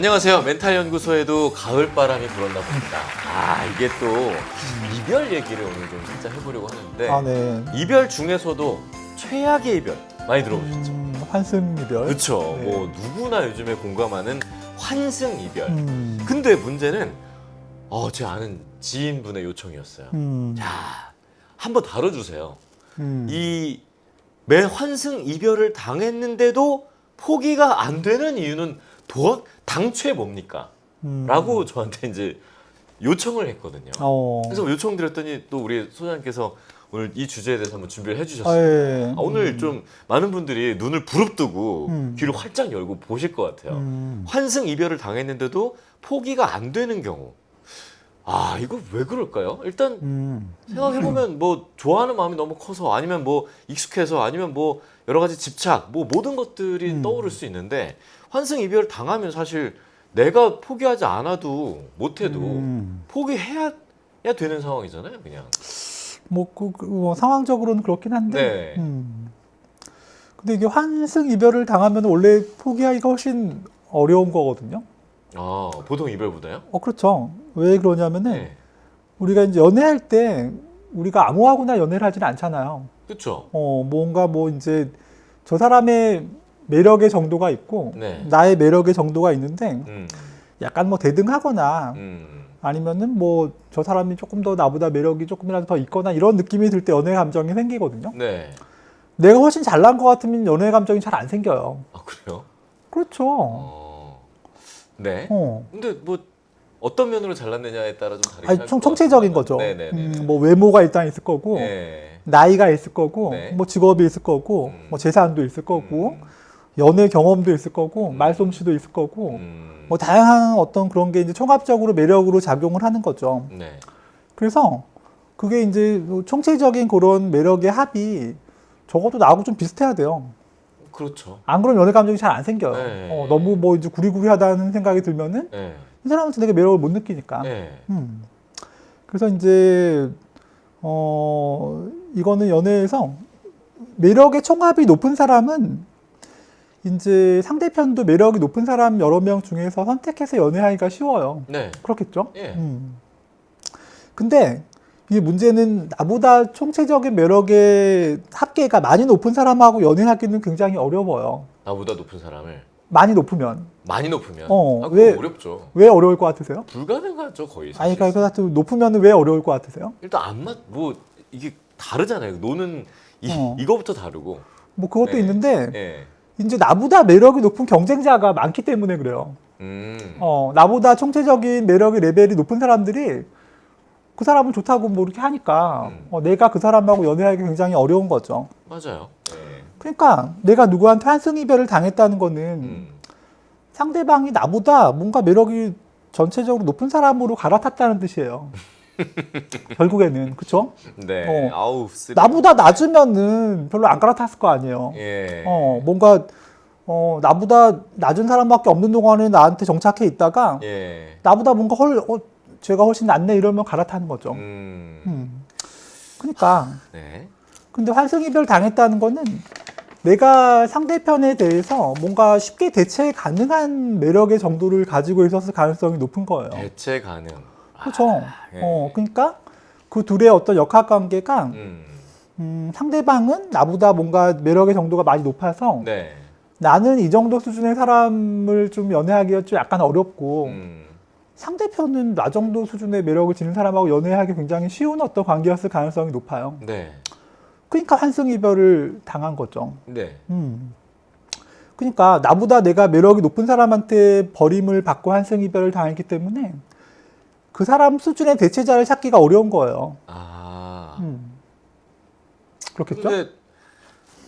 안녕하세요. 멘탈 연구소에도 가을 바람이 불었나 봅니다. 아 이게 또 이별 얘기를 오늘 좀 살짝 해보려고 하는데 아, 네. 이별 중에서도 최악의 이별 많이 들어보셨죠? 음, 환승 이별. 그렇죠. 네. 뭐 누구나 요즘에 공감하는 환승 이별. 음, 근데 문제는 어, 제 아는 지인분의 요청이었어요. 음, 자, 한번 다뤄주세요. 음. 이 매 환승 이별을 당했는데도 포기가 안 되는 이유는 도 당최 뭡니까? 음. 라고 저한테 이제 요청을 했거든요. 어. 그래서 요청 드렸더니 또 우리 소장님께서 오늘 이 주제에 대해서 한번 준비를 아, 해주셨어요. 예. 아, 오늘 좀 많은 분들이 눈을 부릅뜨고 음. 귀를 활짝 열고 보실 것 같아요. 음. 환승 이별을 당했는데도 포기가 안 되는 경우. 아, 이거 왜 그럴까요? 일단 음. 생각해 보면 뭐 좋아하는 마음이 너무 커서 아니면 뭐 익숙해서 아니면 뭐 여러 가지 집착 뭐 모든 것들이 음. 떠오를 수 있는데 환승 이별 당하면 사실 내가 포기하지 않아도 못해도 음. 포기해야 야 되는 상황이잖아요 그냥 뭐, 그, 그, 뭐 상황적으로는 그렇긴 한데. 네. 음. 근데 이게 환승 이별을 당하면 원래 포기하기가 훨씬 어려운 거거든요. 아 보통 이별보다요? 어, 그렇죠. 왜 그러냐면은 네 우리가 이제 연애할 때 우리가 아무하고나 연애를 하지는 않잖아요. 그렇죠 어, 뭔가 뭐 이제 저 사람의 매력의 정도가 있고 네. 나의 매력의 정도가 있는데 음, 약간 뭐 대등하거나 음. 아니면은 뭐 저 사람이 조금 더 나보다 매력이 조금이라도 더 있거나 이런 느낌이 들 때 연애 감정이 생기거든요. 네. 내가 훨씬 잘난 것 같으면 연애 감정이 잘 안 생겨요. 아 그래요? 그렇죠. 어. 네. 어. 근데 뭐 어떤 면으로 잘났느냐에 따라 좀 다르긴 아니, 할 총, 것 총체적인 같지만. 거죠. 네네네. 음, 뭐 외모가 일단 있을 거고, 네. 나이가 있을 거고, 네. 뭐 직업이 있을 거고, 음. 뭐 재산도 있을 거고, 음. 연애 경험도 있을 거고, 음. 말솜씨도 있을 거고, 음. 뭐 다양한 어떤 그런 게 이제 총합적으로 매력으로 작용을 하는 거죠. 네. 그래서 그게 이제 뭐 총체적인 그런 매력의 합이 적어도 나하고 좀 비슷해야 돼요. 그렇죠. 안 그러면 연애 감정이 잘 안 생겨요. 네. 어, 너무 뭐 이제 구리구리하다는 생각이 들면은 네. 이 사람한테 내가 매력을 못 느끼니까. 네. 음. 그래서 이제 어 이거는 연애에서 매력의 총합이 높은 사람은 이제 상대편도 매력이 높은 사람 여러 명 중에서 선택해서 연애하기가 쉬워요. 네. 그렇겠죠? 예. 음. 근데 이 문제는 나보다 총체적인 매력의 합계가 많이 높은 사람하고 연애하기는 굉장히 어려워요. 나보다 높은 사람을 많이 높으면 많이 높으면 어, 아, 왜- 그거 어렵죠. 왜 어려울 것 같으세요? 불가능하죠 거의. 아니 사실. 그러니까 하여튼 높으면 왜 어려울 것 같으세요? 일단 안맞 뭐 이게 다르잖아요. 노는 이, 어. 이거부터 다르고. 뭐 그것도 네. 있는데 예. 이제 나보다 매력이 높은 경쟁자가 많기 때문에 그래요. 음. 어, 나보다 총체적인 매력의 레벨이 높은 사람들이 그 사람은 좋다고 뭐 이렇게 하니까 음. 어, 내가 그 사람하고 연애하기 굉장히 어려운 거죠. 맞아요. 예. 그러니까 내가 누구한테 환승 이별을 당했다는 거는 음. 상대방이 나보다 뭔가 매력이 전체적으로 높은 사람으로 갈아탔다는 뜻이에요. 결국에는 그쵸? 네. 어. 아우. 나보다 낮으면은 별로 안 갈아탔을 거 아니에요. 예. 어 뭔가 어 나보다 낮은 사람밖에 없는 동안에 나한테 정착해 있다가 예. 나보다 뭔가 헐 어, 제가 훨씬 낫네 이러면 갈아타는 거죠. 음. 음. 그러니까 네. 근데 환승 이별 당했다는 거는 내가 상대편에 대해서 뭔가 쉽게 대체 가능한 매력의 정도를 가지고 있었을 가능성이 높은 거예요. 대체 가능. 그렇죠. 예. 어, 그러니까 그 둘의 어떤 역학 관계가 음. 음, 상대방은 나보다 뭔가 매력의 정도가 많이 높아서 네. 나는 이 정도 수준의 사람을 좀 연애하기가 좀 약간 어렵고 음. 상대편은 나 정도 수준의 매력을 지닌 사람하고 연애하기 굉장히 쉬운 어떤 관계였을 가능성이 높아요. 네. 그러니까 환승 이별을 당한 거죠. 네. 음. 그러니까 나보다 내가 매력이 높은 사람한테 버림을 받고 환승 이별을 당했기 때문에 그 사람 수준의 대체자를 찾기가 어려운 거예요. 아. 음. 그렇겠죠? 근데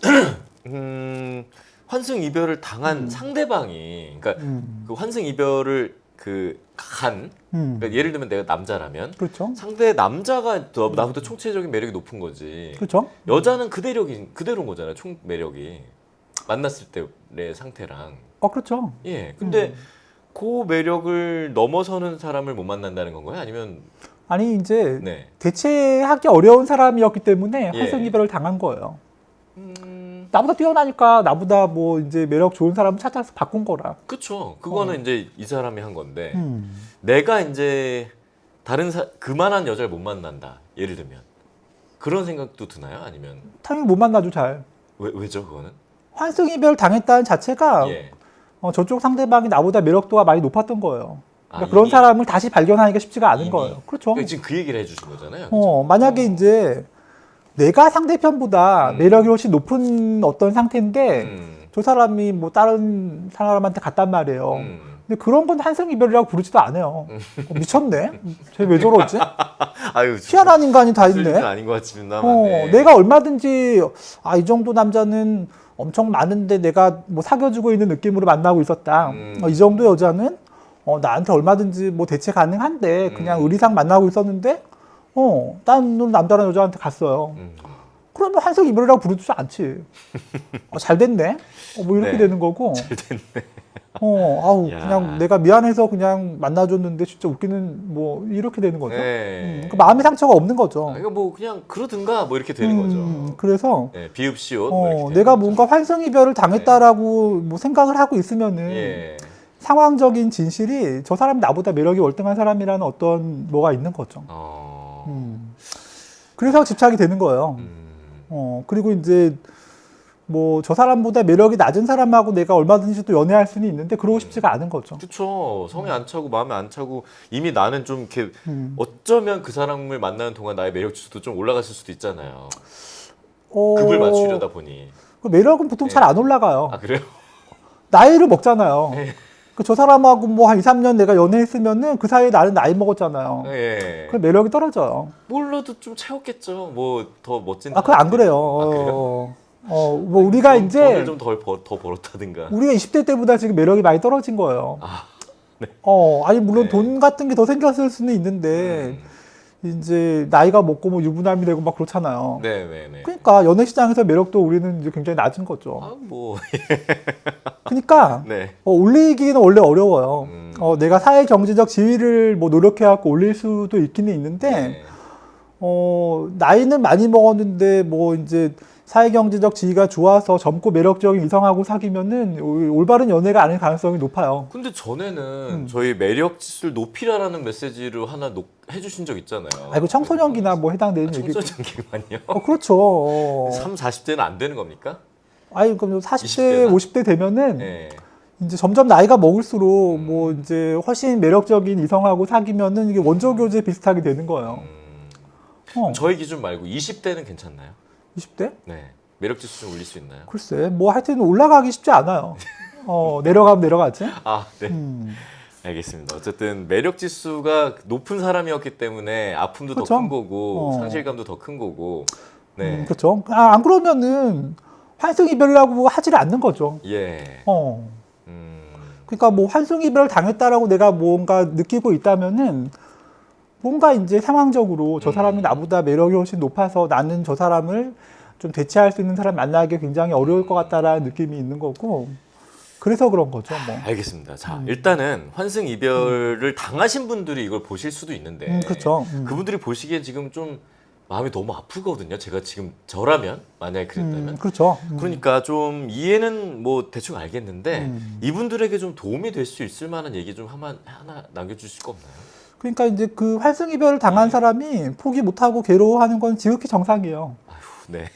음, 환승 이별을 당한 상대방이 그러니까 음. 그 환승 이별을 그간 음. 그러니까 예를 들면 내가 남자라면 그렇죠. 상대 남자가 더 나보다 총체적인 매력이 높은 거지. 그렇죠. 여자는 그대력이 그대로인 거잖아요. 총 매력이 만났을 때의 상태랑. 어, 그렇죠. 예. 근데 음. 그 매력을 넘어서는 사람을 못 만난다는 건가요? 아니면 아니 이제 네. 대체하기 어려운 사람이었기 때문에 예. 환승 이별을 당한 거예요. 음, 나보다 뛰어나니까 나보다 뭐 이제 매력 좋은 사람을 찾아서 바꾼 거라. 그쵸. 그거는 어. 이제 이 사람이 한 건데 음. 내가 이제 다른 사, 그만한 여자를 못 만난다. 예를 들면 그런 생각도 드나요? 아니면 당연히 못 만나죠 잘. 왜 왜죠 그거는? 환승 이별 당했다는 자체가 예. 어, 저쪽 상대방이 나보다 매력도가 많이 높았던 거예요. 그러니까 아, 그런 이미- 사람을 다시 발견하기가 쉽지가 않은 이미. 거예요. 그렇죠. 그러니까 지금 그 얘기를 해주신 거잖아요. 어, 만약에 이제 내가 상대편보다 음. 매력이 훨씬 높은 어떤 상태인데 음, 저 사람이 뭐 다른 사람한테 갔단 말이에요. 음. 근데 그런 건 환승 이별이라고 부르지도 않아요. 어, 미쳤네. 쟤 왜 저러지? 아유 희한한 인간이 다 있네. 아닌 것 같지만 어, 네. 내가 얼마든지 아 이 정도 남자는 엄청 많은데 내가 뭐 사귀어주고 있는 느낌으로 만나고 있었다. 음. 어, 이 정도 여자는 어, 나한테 얼마든지 뭐 대체 가능한데 그냥 음. 의리상 만나고 있었는데 어, 딴 남자랑 여자한테 갔어요. 음. 그러면 한석 이별이라고 부르지 않지. 어, 잘 됐네. 어, 뭐 이렇게 네. 되는 거고. 잘 됐네. 어, 아우 야. 그냥 내가 미안해서 그냥 만나줬는데 진짜 웃기는 뭐 이렇게 되는 거죠. 네. 음, 그 마음의 상처가 없는 거죠. 아, 이거 뭐 그냥 그러든가 뭐 이렇게 되는 음, 거죠. 그래서 네, 비읍시옷. 뭐 어, 되는 내가. 뭔가 환승 이별을 당했다라고 뭐 생각을 하고 있으면은 예. 상황적인 진실이 저 사람이 나보다 매력이 월등한 사람이라는 어떤 뭐가 있는 거죠. 어. 음. 그래서 집착이 되는 거예요. 음. 어, 그리고 이제 뭐 저 사람보다 매력이 낮은 사람하고 내가 얼마든지 또 연애할 수는 있는데 그러고 싶지가 않은 거죠. 그쵸. 성에 안 차고 마음에 안 차고 이미 나는 좀 이렇게 음. 어쩌면 그 사람을 만나는 동안 나의 매력 지수도 좀 올라갔을 수도 있잖아요. 어, 급을 맞추려다 보니. 그 매력은 보통 네. 잘 안 올라가요. 아 그래요? 나이를 먹잖아요. 네. 그저 사람하고 뭐 한 2, 3년 내가 연애했으면은 그 사이에 나는 나이 먹었잖아요. 예. 그럼 매력이 떨어져요. 몰라도 좀 채웠겠죠. 뭐 더 멋진. 아, 그건 안 그래요. 아, 그래요? 어, 어, 뭐 우리가 돈- 이제 돈을 좀덜 더 벌었다든가. 우리가 20대 때보다 지금 매력이 많이 떨어진 거예요. 아. 어, 아니 물론 네. 돈 같은 게 더 생겼을 수는 있는데 이제 나이가 먹고 뭐 유부남이 되고 막 그렇잖아요. 네 네 네. 그러니까 연애 시장에서 매력도 우리는 이제 굉장히 낮은 거죠. 아 뭐. 그러니까 네. 어, 올리기는 원래 어려워요. 음. 어, 내가 사회 경제적 지위를 뭐 노력해갖고 올릴 수도 있기는 있는데 네. 어, 나이는 많이 먹었는데 뭐 이제 사회 경제적 지위가 좋아서 젊고 매력적인 이성하고 사귀면은 올- 올바른 연애가 아닐 가능성이 높아요. 근데 전에는 음. 저희 매력 지수를 높이라라는 메시지를 하나 녹, 해주신 적 있잖아요. 아, 이거 청소년기나 뭐 해당되는 아, 얘기. 청소년기만요. 어, 그렇죠. 어. 3, 40대는 안 되는 겁니까? 아니, 그럼 40대, 20대 나? 50대 되면은 네. 이제 점점 나이가 먹을수록 음. 뭐 이제 훨씬 매력적인 이성하고 사귀면은 이게 원조 교제 비슷하게 되는 거예요. 음, 어, 저희 기준 말고 20대는 괜찮나요? 20대? 네. 매력 지수 좀 올릴 수 있나요? 글쎄, 뭐 하여튼 올라가기 쉽지 않아요. 어, 내려가면 내려가지. 아, 네. 음. 알겠습니다. 어쨌든 매력 지수가 높은 사람이었기 때문에 아픔도 그렇죠. 더큰 거고 어. 상실감도 더 큰 거고. 네. 음, 그렇죠. 아, 안 그러면은 환승 이별이라고 하지를 않는 거죠. 예. 어. 음. 그러니까 뭐 환승 이별을 당했다라고 내가 뭔가 느끼고 있다면은 뭔가 이제 상황적으로 저 사람이 음. 나보다 매력이 훨씬 높아서 나는 저 사람을 좀 대체할 수 있는 사람 만나기 굉장히 어려울 것 같다라는 느낌이 있는 거고 그래서 그런 거죠. 뭐. 알겠습니다. 자, 음. 일단은 환승 이별을 당하신 분들이 이걸 보실 수도 있는데 음, 그렇죠. 음. 그분들이 보시기엔 지금 좀 마음이 너무 아프거든요. 제가 지금 저라면 만약에 그랬다면 음, 그렇죠. 음. 그러니까 좀 이해는 뭐 대충 알겠는데 음. 이분들에게 좀 도움이 될 수 있을 만한 얘기 좀 하나, 하나 남겨주실 거 없나요? 그러니까 이제 그 환승 이별을 당한 네. 사람이 포기 못하고 괴로워하는 건 지극히 정상이에요. 아휴, 네.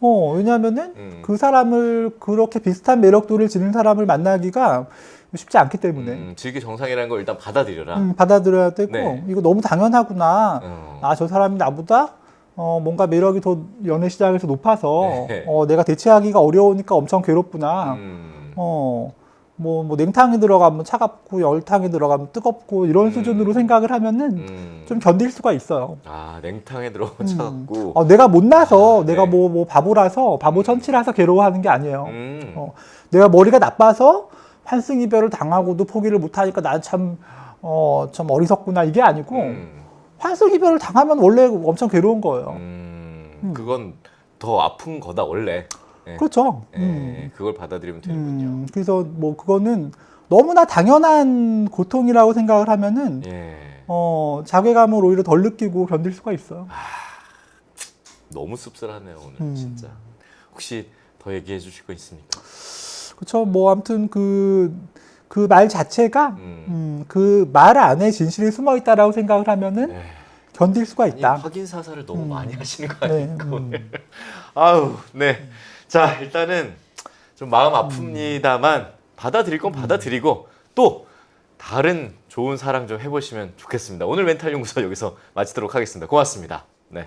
어, 왜냐하면은 음. 그 사람을 그렇게 비슷한 매력도를 지닌 사람을 만나기가 쉽지 않기 때문에 음, 즐기 정상이라는 걸 일단 받아들여라. 음, 받아들여야 되고 네. 이거 너무 당연하구나. 어. 아 저 사람이 나보다 어, 뭔가 매력이 더 연애 시장에서 높아서 네. 어, 내가 대체하기가 어려우니까 엄청 괴롭구나. 음. 어, 뭐, 뭐 냉탕에 들어가면 차갑고 열탕에 들어가면 뜨겁고 이런 음. 수준으로 생각을 하면은 음. 좀 견딜 수가 있어요. 아 냉탕에 들어가면 음. 차갑고. 어, 내가 못나서 아, 내가 네. 뭐, 뭐 바보라서 바보 음. 천치라서 괴로워하는 게 아니에요. 음. 어, 내가 머리가 나빠서 환승 이별을 당하고도 포기를 못하니까 난참 어, 참 어리석구나 이게 아니고 음. 환승 이별을 당하면 원래 엄청 괴로운 거예요. 음. 음. 그건 더 아픈 거다 원래. 예. 그렇죠. 예, 음. 그걸 받아들이면 되는군요. 음, 그래서 뭐 그거는 너무나 당연한 고통이라고 생각을 하면은 예. 어, 자괴감을 오히려 덜 느끼고 견딜 수가 있어요. 너무 씁쓸하네요 오늘 음. 진짜. 혹시 더 얘기해 주실 거 있습니까? 그렇죠. 뭐 아무튼 그 그 말 자체가 음. 음, 그 말 안에 진실이 숨어 있다라고 생각을 하면은 네. 견딜 수가 아니, 있다. 확인 사살을 너무 음. 많이 하시는 거 네, 아닙니까? 음. 오늘? 아우, 네. 자, 일단은 좀 마음 아픕니다만 받아들일 건 받아들이고 또 다른 좋은 사랑 좀 해보시면 좋겠습니다. 오늘 멘탈 연구소 여기서 마치도록 하겠습니다. 고맙습니다. 네.